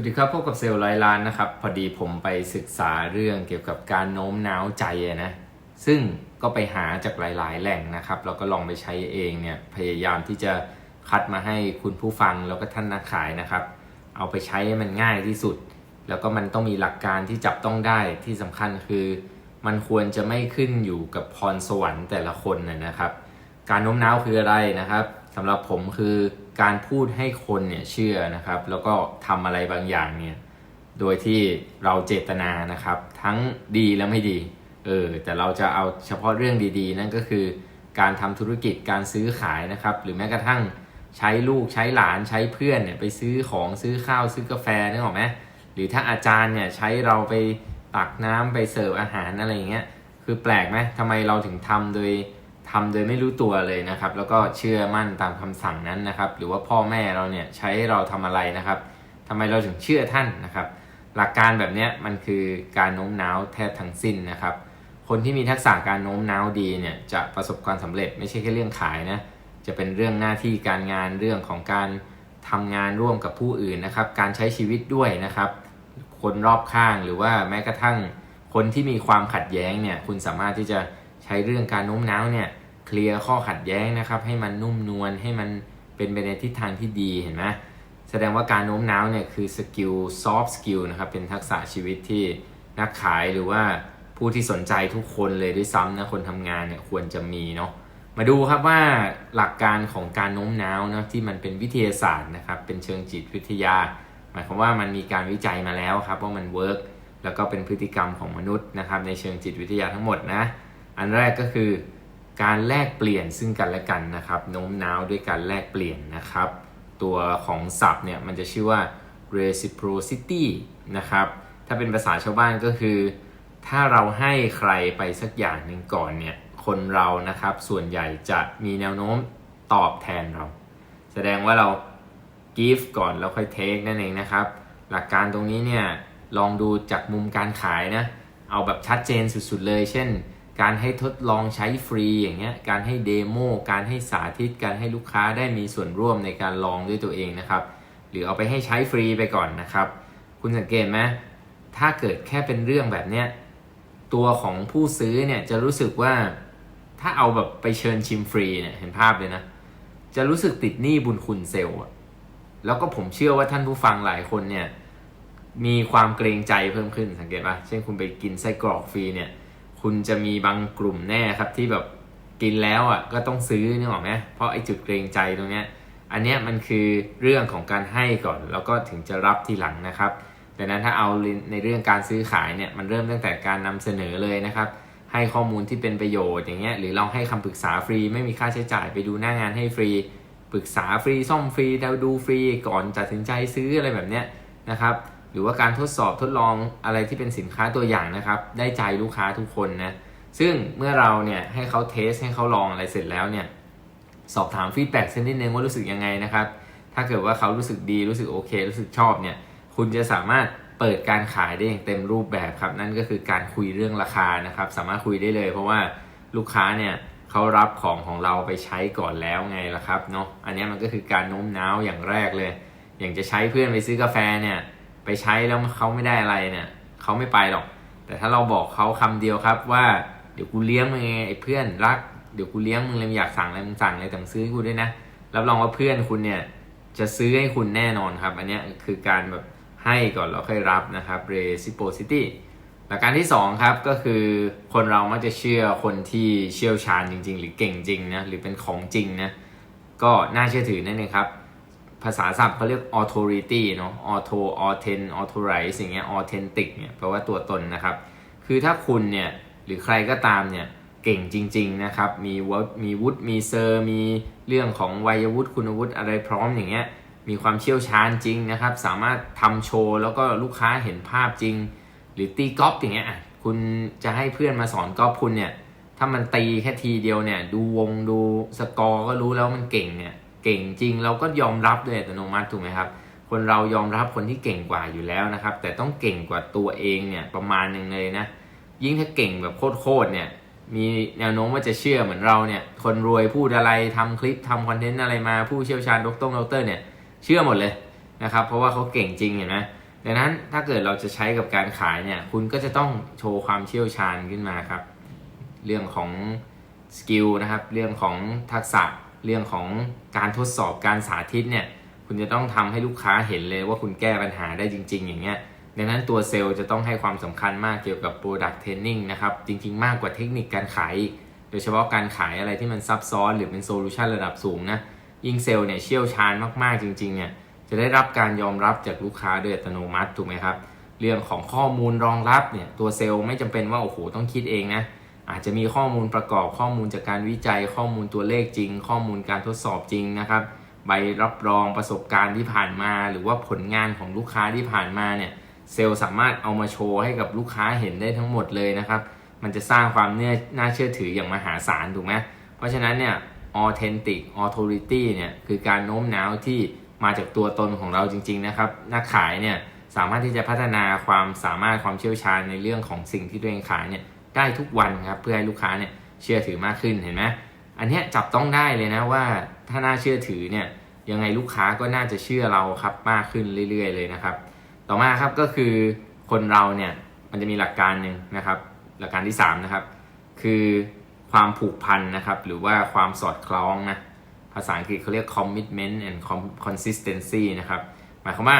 วัสดีครับพบกับเซลล์ร้อยล้านนะครับ พอดีผมไปศึกษาเรื่องเกี่ยวกับการโน้มน้าวใจนะ ซึ่งก็ไปหาจากหลาย ๆ แหล่งนะครับแล้วก็ลองไปใช้เองเนี่ยพยายามที่จะคัดมาให้คุณผู้ฟังแล้วก็ท่านนักขายนะครับ เอาไปใช้ให้มันง่ายที่สุด แล้วก็มันต้องมีหลักการที่จับต้องได้ที่สำคัญคือ มันควรจะไม่ขึ้นอยู่กับพรสวรรค์แต่ละคนนะนะครับ การโน้มน้าวคืออะไรนะครับสำหรับผมคือ การพูดให้คนเนี่ยเชื่อนะครับ แล้วก็ทำอะไรบางอย่างเนี่ยโดยที่เราเจตนานะครับ ทั้งดีและไม่ดีเออแต่เราจะเอาเฉพาะเรื่องดีๆ นั่นก็คือการทำธุรกิจการซื้อขายนะครับ หรือแม้กระทั่งใช้ลูกใช้หลานใช้เพื่อนเนี่ยไปซื้อของซื้อข้าวซื้อกาแฟนึกออกไหมหรือถ้าอาจารย์เนี่ยใช้เราไปตักน้ำไปเสิร์ฟอาหารอะไรอย่างเงี้ยคือแปลกไหมทำไมเราถึงทำโดย ทำโดยไม่รู้ตัวเลยนะครับ แล้วก็เชื่อมั่นตามคำสั่งนั้นนะครับ หรือว่าพ่อแม่เราเนี่ยใช้ให้เราทำอะไรนะครับทำไมเราถึงเชื่อท่านนะครับ หลักการแบบนี้มันคือการโน้มน้าวแทบทั้งสิ้นนะครับ คนที่มีทักษะการโน้มน้าวดีเนี่ยจะประสบความสำเร็จไม่ใช่แค่เรื่องขายนะจะเป็นเรื่องหน้าที่การงานเรื่องของการทำงานร่วมกับผู้อื่นนะครับ การใช้ชีวิตด้วยนะครับ คนรอบข้างหรือว่าแม้กระทั่งคนที่มีความขัดแย้งเนี่ยคุณสามารถที่จะ ช้เรื่องการโน้มน้าวเนี่ยเคลียร์ข้อขัดแย้งนะครับ ให้มันนุ่มนวลให้มันเป็นไปในทิศทางที่ดีเห็นไหมแสดงว่าการโน้มน้าวเนี่ยคือสกิลซอฟต์สกิลนะครับเป็นทักษะชีวิตที่นักขายหรือว่าผู้ที่สนใจทุกคนเลยด้วยซ้ำนะคนทำงานเนี่ยควรจะมีเนาะมาดูครับว่าหลักการของการโน้มน้าวนะที่มันเป็นวิทยาศาสตร์นะครับเป็นเชิงจิตวิทยา หมายความว่ามันมีการวิจัยมาแล้วครับว่ามันเวิร์กแล้วก็เป็นพฤติกรรมของมนุษย์นะครับในเชิงจิตวิทยาทั้งหมดนะ อันแรกก็คือการแลกเปลี่ยนซึ่งกันและกันนะครับโน้มน้าวด้วยการแลกเปลี่ยนนะครับ ตัวของศัพท์เนี่ยมันจะชื่อว่า reciprocity นะครับ ถ้าเป็นภาษาชาวบ้านก็คือ ถ้าเราให้ใครไปสักอย่างหนึ่งก่อนเนี่ยคนเรานะครับส่วนใหญ่จะมีแนวโน้มตอบแทนเรา แสดงว่าเรา give ก่อนแล้วค่อย take นั่นเองนะครับ หลักการตรงนี้เนี่ยลองดูจากมุมการขายนะ เอาแบบชัดเจนสุดๆเลย เช่น การให้ทดลองใช้ฟรีอย่างเงี้ย การให้เดโม การให้สาธิต การให้ลูกค้าได้มีส่วนร่วมในการลองด้วยตัวเองนะครับ หรือเอาไปให้ใช้ฟรีไปก่อนนะครับ คุณสังเกตไหมถ้าเกิดแค่เป็นเรื่องแบบเนี้ย ตัวของผู้ซื้อเนี่ยจะรู้สึกว่าถ้าเอาแบบไปเชิญชิมฟรีเนี่ยเห็นภาพเลยนะ จะรู้สึกติดหนี้บุญคุณเซลล์อะแล้วก็ผมเชื่อว่าท่านผู้ฟังหลายคนเนี่ยมีความเกรงใจเพิ่มขึ้นสังเกตปะเช่นคุณไปกินไส้กรอกฟรีเนี่ย คุณจะมีบางกลุ่มแน่ครับที่แบบกินแล้วอะก็ต้องซื้อนึกออกไหมเพราะไอ้จุดเกรงใจตรงเนี้ยอันเนี้ยมันคือเรื่องของการให้ก่อน แล้วก็ถึงจะรับทีหลังนะครับดังนั้นถ้าเอาในเรื่องการซื้อขายเนี่ยมันเริ่มตั้งแต่การนำเสนอเลยนะครับให้ข้อมูลที่เป็นประโยชน์อย่างเงี้ยหรือเราให้คำปรึกษาฟรี ไม่มีค่าใช้จ่ายไปดูหน้างานให้ฟรีปรึกษาฟรีซ่อมฟรีดาวดูฟรีก่อนตัดสินใจซื้ออะไรแบบเนี้ยนะครับ หรือว่าการทดสอบทดลองอะไรที่เป็นสินค้าตัวอย่างนะครับ ได้ใจลูกค้าทุกคนนะซึ่งเมื่อเราเนี่ยให้เขาเทสให้เขาลองอะไรเสร็จแล้วเนี่ยสอบถามฟีดแบ็กสักนิดนึงว่ารู้สึกยังไงนะครับ ถ้าเกิดว่าเขารู้สึกดีรู้สึกโอเค รู้สึกชอบเนี่ยคุณจะสามารถเปิดการขายได้อย่างเต็มรูปแบบครับ นั่นก็คือการคุยเรื่องราคานะครับ สามารถคุยได้เลย เพราะว่าลูกค้าเนี่ยเขารับของของเราไปใช้ก่อนแล้วไงล่ะครับเนาะอันนี้มันก็คือการโน้มน้าวอย่างแรกเลย อย่างจะใช้เพื่อนไปซื้อกาแฟเนี่ย ไปใช้แล้วเขาไม่ได้อะไรเนี่ยเขาไม่ไปหรอก แต่ถ้าเราบอกเขาคำเดียวครับว่าเดี๋ยวกูเลี้ยงมึงไงไอ้เพื่อนรักเดี๋ยวกูเลี้ยงมึงเลยอยากสั่งอะไรมึงสั่งเลยแต่มึงซื้อให้กูด้วยนะรับรองว่าเพื่อนคุณเนี่ยจะซื้อให้คุณแน่นอนครับ อันนี้คือการแบบให้ก่อนแล้วค่อยรับนะครับ reciprocity หลักการที่ 2 ครับก็คือคนเรามักจะเชื่อคนที่เชี่ยวชาญจริง ๆ หรือเก่งจริงนะหรือเป็นของจริงนะก็น่าเชื่อถือนั่นเองครับ ภาษาศัพท์เขาเรียก authority เนาะ auto authent authorize อย่างเงี้ย authentic เนี่ยแปลว่าตัวตนนะครับ คือถ้าคุณเนี่ยหรือใครก็ตามเนี่ยเก่งจริง ๆนะครับ มีวุฒิมีวุฒิมีเซอร์ มีเรื่องของวัยวุฒิคุณวุฒิอะไรพร้อมอย่างเงี้ยมีความเชี่ยวชาญจริงนะครับ สามารถทำโชว์ แล้วก็ลูกค้าเห็นภาพจริง หรือตีกอล์ฟอย่างเงี้ยคุณจะให้เพื่อนมาสอนกอล์ฟคุณเนี่ยถ้ามันตีแค่ทีเดียวเนี่ย ดูวงดูสกอร์ก็รู้แล้วมันเก่งเนี่ย ก่งจริง เราก็ยอมรับด้วยอัตโนมัติถูกไหมครับ คนเรายอมรับคนที่เก่งกว่าอยู่แล้วนะครับ แต่ต้องเก่งกว่าตัวเองเนี่ยประมาณหนึ่งเลยนะ ยิ่งถ้าเก่งแบบโคตรๆเนี่ยมีแนวโน้มว่าจะเชื่อเหมือนเราเนี่ย คนรวยพูดอะไรทำคลิปทำคอนเทนต์อะไรมาผู้เชี่ยวชาญดรดรเนี่ย เชื่อหมดเลยนะครับ เพราะว่าเขาเก่งจริงเห็นไหมดังนั้นถ้าเกิดเราจะใช้กับการขายเนี่ย คุณก็จะต้องโชว์ความเชี่ยวชาญขึ้นมาครับ เรื่องของสกิลนะครับ เรื่องของทักษะ เรื่องของการทดสอบการสาธิตเนี่ยคุณจะต้องทำให้ลูกค้าเห็นเลยว่าคุณแก้ปัญหาได้จริง ๆ อย่างเงี้ยดังนั้นตัวเซลล์จะต้องให้ความสำคัญมากเกี่ยวกับ Product Training นะครับ จริง ๆ มากกว่าเทคนิคการขาย โดยเฉพาะการขายอะไรที่มันซับซ้อนหรือเป็นโซลูชันระดับสูงนะยิ่งเซลล์เนี่ยเชี่ยวชาญมากๆจริง ๆ เนี่ยจะได้รับการยอมรับจากลูกค้าโดยอัตโนมัติถูกไหมครับ เรื่องของข้อมูลรองรับเนี่ยตัวเซลล์ไม่จำเป็นว่าโอ้โหต้องคิดเองนะ อาจจะมีข้อมูลประกอบข้อมูลจากการวิจัย ข้อมูลตัวเลขจริง ข้อมูลการทดสอบจริงนะครับ ใบรับรองประสบการณ์ที่ผ่านมา หรือว่าผลงานของลูกค้าที่ผ่านมาเนี่ยเซลล์สามารถเอามาโชว์ให้กับลูกค้าเห็นได้ทั้งหมดเลยนะครับ มันจะสร้างความเน่น่าเชื่อถืออย่างมหาศาลถูกไหมเพราะฉะนั้นเนี่ย authentic authority เนี่ยคือการโน้มน้าวที่มาจากตัวตนของเราจริง ๆ นะครับ นักขายเนี่ยสามารถที่จะพัฒนาความสามารถความเชี่ยวชาญในเรื่องของสิ่งที่ตัวเองขายเนี่ย ได้ทุกวันครับเพื่อให้ลูกค้าเนี่ยเชื่อถือมากขึ้นเห็นไหมอันนี้จับต้องได้เลยนะว่าถ้าน่าเชื่อถือเนี่ยยังไงลูกค้าก็น่าจะเชื่อเราครับมากขึ้นเรื่อย ๆ เลยนะครับ ต่อมาครับก็คือคนเราเนี่ยมันจะมีหลักการหนึ่งนะครับ หลักการที่3นะครับคือความผูกพันนะครับหรือว่าความสอดคล้องนะภาษาอังกฤษเขาเรียก commitment and consistency นะครับหมายความว่า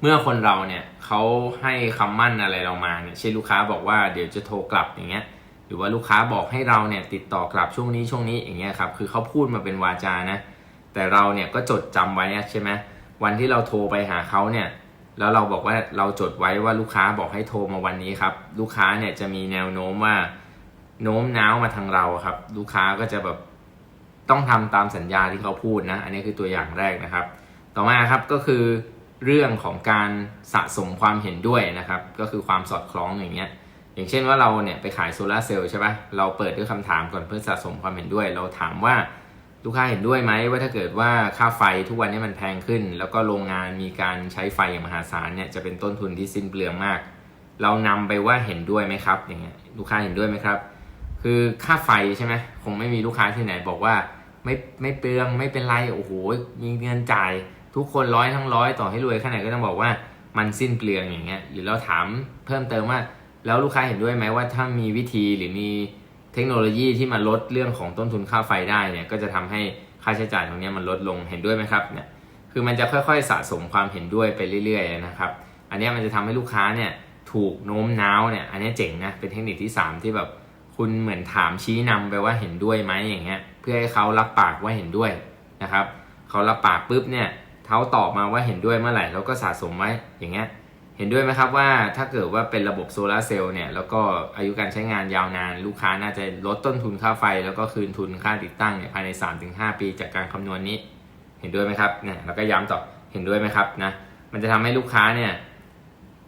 เมื่อคนเราเนี่ยเขาให้คำมั่นอะไรเรามาเนี่ยเช่นลูกค้าบอกว่าเดี๋ยวจะโทรกลับอย่างเงี้ยหรือว่าลูกค้าบอกให้เราเนี่ยติดต่อกลับช่วงนี้ช่วงนี้อย่างเงี้ยครับคือเขาพูดมาเป็นวาจานะแต่เราเนี่ยก็จดจำไว้ใช่ไหมวันที่เราโทรไปหาเขาเนี่ยแล้วเราบอกว่าเราจดไว้ว่าลูกค้าบอกให้โทรมาวันนี้ครับ ลูกค้าเนี่ยจะมีแนวโน้มว่าโน้มน้าวมาทางเราครับ ลูกค้าก็จะแบบต้องทำตามสัญญาที่เขาพูดนะ อันนี้คือตัวอย่างแรกนะครับ ต่อมาครับก็คือ เรื่องของการสะสมความเห็นด้วยนะครับ ก็คือความสอดคล้องอย่างเงี้ยอย่างเช่นว่าเราเนี่ยไปขายโซลาร์เซลล์ใช่ปะเราเปิดด้วยคำถามก่อนเพื่อสะสมความเห็นด้วย เราถามว่าลูกค้าเห็นด้วยไหมว่าถ้าเกิดว่าค่าไฟทุกวันนี้มันแพงขึ้น แล้วก็โรงงานมีการใช้ไฟอย่างมหาศาลเนี่ยจะเป็นต้นทุนที่สิ้นเปลืองมาก เรานำไปว่าเห็นด้วยไหมครับอย่างเงี้ยลูกค้าเห็นด้วยไหมครับ คือค่าไฟใช่ไหมคงไม่มีลูกค้าที่ไหนบอกว่าไม่ไม่เปลืองไม่เป็นไรโอ้โหมีเงินจ่าย ทุกคนร้อยทั้งร้อยต่อให้รวยแค่ไหนก็ต้องบอกว่ามันสิ้นเปลืองอย่างเงี้ยหรือเราถามเพิ่มเติมว่า แล้วลูกค้าเห็นด้วยไหมว่าถ้ามีวิธีหรือมีเทคโนโลยีที่มาลดเรื่องของต้นทุนค่าไฟได้เนี่ยก็จะทำให้ค่าใช้จ่ายตรงนี้มันลดลงเห็นด้วยไหมครับเนี่ยคือมันจะค่อยๆสะสมความเห็นด้วยไปเรื่อยๆนะครับ อันนี้มันจะทำให้ลูกค้าเนี่ยถูกโน้มน้าวเนี่ยอันนี้เจ๋งนะเป็นเทคนิคที่ 3 ที่แบบคุณเหมือนถามชี้นำไปว่าเห็นด้วยไหมอย่างเงี้ยเพื่อให้เขารับปากว่าเห็นด้วยนะครับเขารับปากปุ๊บเนี่ย เขาตอบมาว่าเห็นด้วยเมื่อไหร่เราก็สะสมไว้อย่างเงี้ยเห็นด้วยไหมครับว่าถ้าเกิดว่าเป็นระบบโซลาร์เซลล์เนี่ยแล้วก็อายุการใช้งานยาวนาน ลูกค้าน่าจะลดต้นทุนค่าไฟ แล้วก็คืนทุนค่าติดตั้งเนี่ยภายใน 3-5 ปีจากการคำนวณนี้ เห็นด้วยไหมครับเนี่ยเราก็ย้ำต่อเห็นด้วยไหมครับนะมันจะทำให้ลูกค้าเนี่ย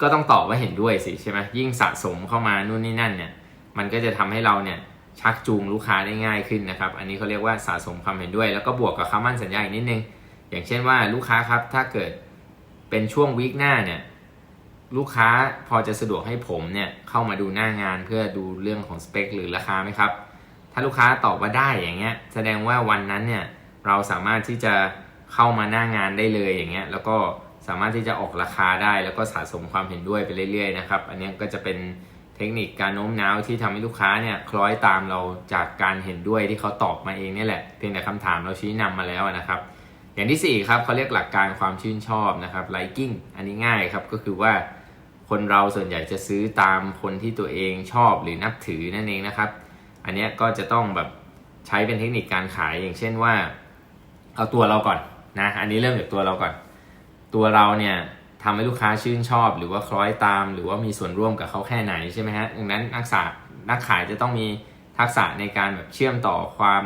ก็ต้องตอบว่าเห็นด้วยสิใช่ไหมยิ่งสะสมเข้ามานู่นนี่นั่นเนี่ยมันก็จะทำให้เราเนี่ยชักจูงลูกค้าได้ง่ายขึ้นนะครับ อันนี้เขาเรียกว่าสะสมความเห็นด้วย แล้วก็บวกกับคำมั่นสัญญาอีกนิดนึง อย่างเช่นว่าลูกค้าครับถ้าเกิดเป็นช่วงวีคหน้าเนี่ยลูกค้าพอจะสะดวกให้ผมเนี่ยเข้ามาดูหน้างานเพื่อดูเรื่องของสเปคหรือราคาไหมครับ ถ้าลูกค้าตอบว่าได้อย่างเงี้ยแสดงว่าวันนั้นเนี่ยเราสามารถที่จะเข้ามาหน้างานได้เลยอย่างเงี้ยแล้วก็สามารถที่จะออกราคาได้แล้วก็สะสมความเห็นด้วยไปเรื่อยๆนะครับอันนี้ก็จะเป็นเทคนิคการโน้มน้าวที่ทำให้ลูกค้าเนี่ยคล้อยตามเราจากการเห็นด้วยที่เขาตอบมาเองนี่แหละเพียงแต่คำถามเราชี้นำมาแล้วนะครับ อย่างที่ 4 ครับเขาเรียกหลักการความชื่นชอบนะครับ liking อันนี้ง่ายครับก็คือว่าคนเราส่วนใหญ่จะซื้อตามคนที่ตัวเองชอบหรือนับถือนั่นเองนะครับ อันนี้ก็จะต้องแบบใช้เป็นเทคนิคการขายอย่างเช่นว่า เอาตัวเราก่อนนะอันนี้เริ่มจากตัวเราก่อน ตัวเราเนี่ยทำให้ลูกค้าชื่นชอบ หรือว่าคล้อยตาม หรือว่ามีส่วนร่วมกับเขาแค่ไหนใช่ไหมฮะดังนั้นนักษานักขายจะต้องมีทักษะในการแบบเชื่อมต่อความ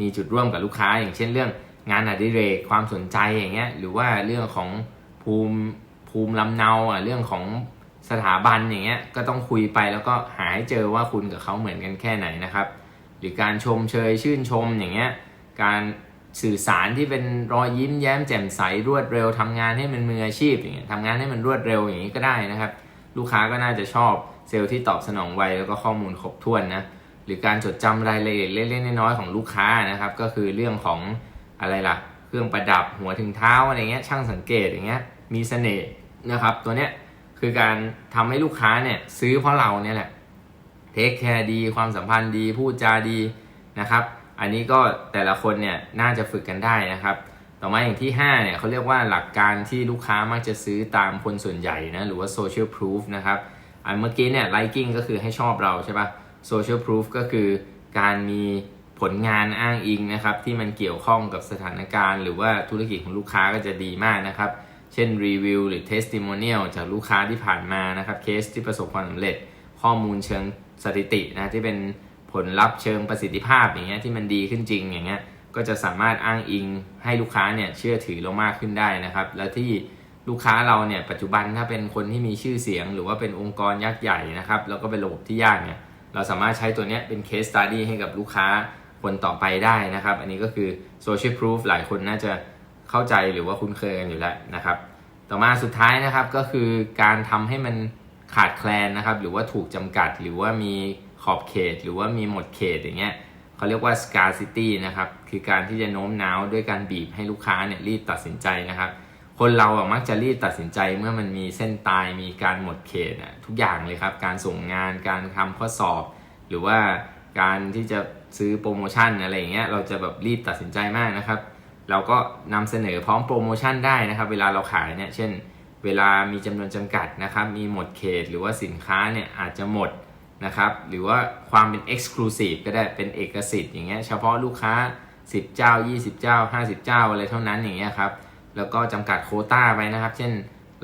มีจุดร่วมกับลูกค้า อย่างเช่นเรื่อง งานอดิเรกความสนใจอย่างเงี้ยหรือว่าเรื่องของภูมิภูมิลำเนาอะเรื่องของสถาบันอย่างเงี้ยก็ต้องคุยไปแล้วก็หาให้เจอว่าคุณกับเขาเหมือนกันแค่ไหนนะครับ หรือการชมเชยชื่นชมอย่างเงี้ยการสื่อสารที่เป็นรอยยิ้มแย้มแจ่มใสรวดเร็วทำงานให้มันมืออาชีพอย่างเงี้ยทำงานให้มันรวดเร็วอย่างนี้ก็ได้นะครับ ลูกค้าก็น่าจะชอบเซลล์ที่ตอบสนองไวแล้วก็ข้อมูลครบถ้วนนะหรือการจดจำรายละเอียดเล็กๆน้อยๆของลูกค้านะครับ ก็คือเรื่องของ อะไรล่ะ เครื่องประดับหัวถึงเท้าอะไรเงี้ยช่างสังเกตอย่างเงี้ยมีเสน่ห์นะครับ ตัวเนี้ยคือการทำให้ลูกค้าเนี่ยซื้อเพราะเราเนี่ยแหละเทคแคร์ดีความสัมพันธ์ดีพูดจาดีนะครับ อันนี้ก็แต่ละคนเนี่ยน่าจะฝึกกันได้นะครับ ต่อมาอย่างที่5เนี่ยเขาเรียกว่าหลักการที่ลูกค้ามักจะซื้อตามคนส่วนใหญ่นะหรือว่า social proof นะครับอันเมื่อกี้เนี่ย liking ก็คือให้ชอบเราใช่ปะ social proof ก็คือการมี ผลงานอ้างอิงนะครับ ที่มันเกี่ยวข้องกับสถานการณ์ หรือว่าธุรกิจของลูกค้าก็จะดีมากนะครับ เช่นรีวิวหรือ testimonial จากลูกค้าที่ผ่านมานะครับเคสที่ประสบความสำเร็จ ข้อมูลเชิงสถิตินะที่เป็นผลลัพธ์เชิงประสิทธิภาพอย่างเงี้ยที่มันดีขึ้นจริงอย่างเงี้ยก็จะสามารถอ้างอิงให้ลูกค้าเนี่ยเชื่อถือเรามากขึ้นได้นะครับ แล้วที่ลูกค้าเราเนี่ยปัจจุบันถ้าเป็นคนที่มีชื่อเสียง หรือว่าเป็นองค์กรยักษ์ใหญ่นะครับแล้วก็เป็นระบบที่ยากเนี่ยเราสามารถใช้ตัวเนี้ยเป็น case study ให้กับลูกค้า คนต่อไปได้นะครับ อันนี้ก็คือ social proof หลายคนน่าจะเข้าใจหรือว่าคุ้นเคยกันอยู่แล้วนะครับ ต่อมาสุดท้ายนะครับก็คือการทำให้มันขาดแคลนนะครับ หรือว่าถูกจำกัด หรือว่ามีขอบเขต หรือว่ามีหมดเขตอย่างเงี้ยเขาเรียกว่า scarcity นะครับ คือการที่จะโน้มน้าวด้วยการบีบให้ลูกค้าเนี่ยรีบตัดสินใจนะครับ คนเราอะมักจะรีบตัดสินใจเมื่อมันมีเส้นตาย มีการหมดเขตอะทุกอย่างเลยครับ การส่งงาน การทำข้อสอบ หรือว่าการที่จะ ซื้อโปรโมชั่นอะไรอย่างเงี้ยเราจะแบบรีบตัดสินใจมากนะครับ เราก็นำเสนอพร้อมโปรโมชั่นได้นะครับ เวลาเราขายเนี่ยเช่น เวลามีจำนวนจำกัดนะครับ มีหมดเขตหรือว่าสินค้าเนี่ยอาจจะหมดนะครับ หรือว่าความเป็น Exclusive ก็ได้เป็นเอกสิทธิ์อย่างเงี้ยเฉพาะลูกค้า 10 เจ้า 20 เจ้า 50 เจ้าอะไรเท่านั้นอย่างเงี้ยครับแล้วก็จำกัดโคต้าไว้นะครับ เช่น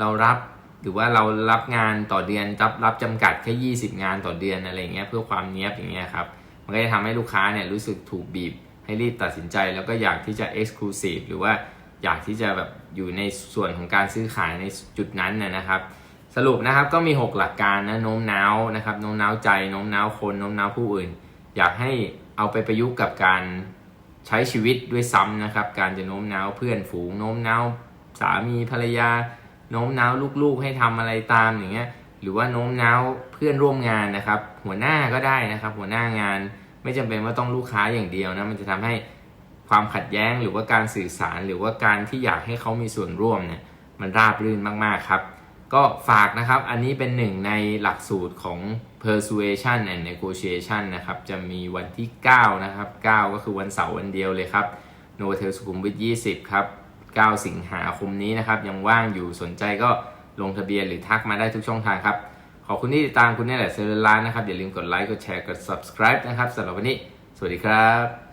เรารับหรือว่าเรารับงานต่อเดือนรับรับจำกัดแค่ 20 งานต่อเดือนอะไรเงี้ยเพื่อความเนี้ยบอย่างเงี้ยครับ มันก็จะทำให้ลูกค้าเนี่ยรู้สึกถูกบีบให้รีบตัดสินใจ แล้วก็อยากที่จะ Exclusive หรือว่าอยากที่จะแบบอยู่ในส่วนของการซื้อขายในจุดนั้นนะนะครับ สรุปนะครับก็มี 6 หลักการนะโน้มน้าวนะครับโน้มน้าวใจโน้มน้าวคนโน้มน้าวผู้อื่น อยากให้เอาไปประยุกต์กับการใช้ชีวิตด้วยซ้ำนะครับ การจะโน้มน้าวเพื่อนฝูงโน้มน้าวสามีภรรยา โน้มน้าวลูกๆให้ทำอะไรตามอย่างเงี้ยหรือว่าโน้มน้าวเพื่อนร่วมงานนะครับ หัวหน้าก็ได้นะครับ หัวหน้างาน ไม่จำเป็นว่าต้องลูกค้าอย่างเดียวนะมันจะทำให้ความขัดแย้งหรือว่าการสื่อสารหรือว่าการที่อยากให้เขามีส่วนร่วมเนี่ยมันราบรื่นมากๆครับ ก็ฝากนะครับอันนี้เป็นหนึ่งในหลักสูตรของ persuasion and negotiation นะครับจะมีวันที่ 9 นะครับ 9 ก็คือวันเสาร์วันเดียวเลยครับโนเทลสุขุมวิท20 ครับ 9 สิงหาคมนี้นะครับ ยังว่างอยู่สนใจก็ลงทะเบียนหรือทักมาได้ทุกช่องทางครับ อบคุณที่ติดตามคุณนี่แหละเซลล์ล้านนะครับ อย่าลืมกดไลค์ กดแชร์ กด subscribe นะครับสำหรับวันนี้ สวัสดีครับ